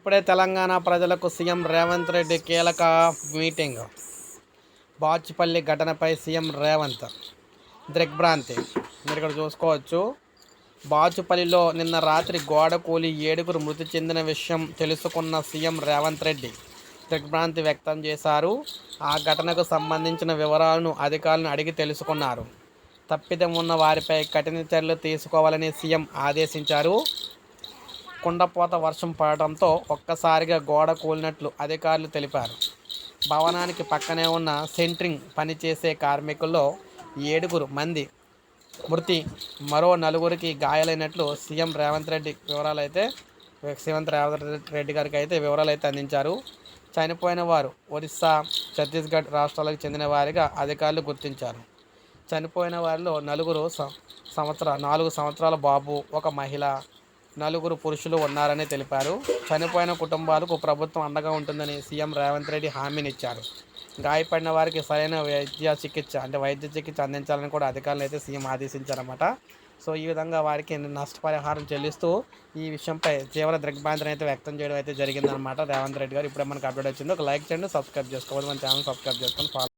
ఇప్పుడే తెలంగాణ ప్రజలకు సీఎం రేవంత్ రెడ్డి కీలక మీటింగ్. బాచుపల్లి ఘటనపై సీఎం రేవంత్. దిగ్భ్రాంతి. మీరు ఇక్కడ చూసుకోవచ్చు. బాచుపల్లిలో నిన్న రాత్రి గోడ కూలి ఏడుగురు మృతి చెందిన విషయం తెలుసుకున్న సీఎం రేవంత్ రెడ్డి దిగ్భ్రాంతి వ్యక్తం చేశారు. ఆ ఘటనకు సంబంధించిన వివరాలను అధికారులను అడిగి తెలుసుకున్నారు. తప్పిదం ఉన్న వారిపై కఠిన చర్యలు తీసుకోవాలని సీఎం ఆదేశించారు. కుండపోత వర్షం పడటంతో ఒక్కసారిగా గోడ కూలినట్లు అధికారులు తెలిపారు. భవనానికి పక్కనే ఉన్న సెంట్రింగ్ పనిచేసే కార్మికుల్లో ఏడుగురు మంది మృతి. మరో నలుగురికి గాయాలైనట్లు సీఎం రేవంత్ రెడ్డి వివరాలు అయితే సీఎం రేవంత్ రెడ్డి గారికి అయితే వివరాలు అయితే అందించారు. చనిపోయిన వారు ఒరిస్సా ఛత్తీస్గఢ్ రాష్ట్రాలకు చెందిన వారిగా అధికారులు గుర్తించారు. చనిపోయిన వారిలో నలుగురు సం- సంవత్సర నాలుగు సంవత్సరాల బాబు ఒక మహిళ నలుగురు పురుషులు ఉన్నారని తెలిపారు. చనిపోయిన కుటుంబాలకు ప్రభుత్వం అండగా ఉంటుందని సీఎం రేవంత్ రెడ్డి హామీనిచ్చారు. గాయపడిన వారికి సరైన వైద్య చికిత్స అంటే వైద్య చికిత్స అందించాలని కూడా అధికారులు అయితే సీఎం ఆదేశించారన్నమాట. సో ఈ విధంగా వారికి నష్టపరిహారం చెల్లిస్తూ ఈ విషయంపై తీవ్ర దిగ్భ్రాంతిని అయితే వ్యక్తం చేయడం అయితే జరిగిందనమాట రేవంత్ రెడ్డి గారు. ఇప్పుడే మనకు అప్డేట్ వచ్చింది. ఒక లైక్ చేయండి సబ్స్క్రైబ్ చేసుకోవాలి. మన ఛానల్ సబ్స్క్రైబ్ చేసుకొని ఫాలో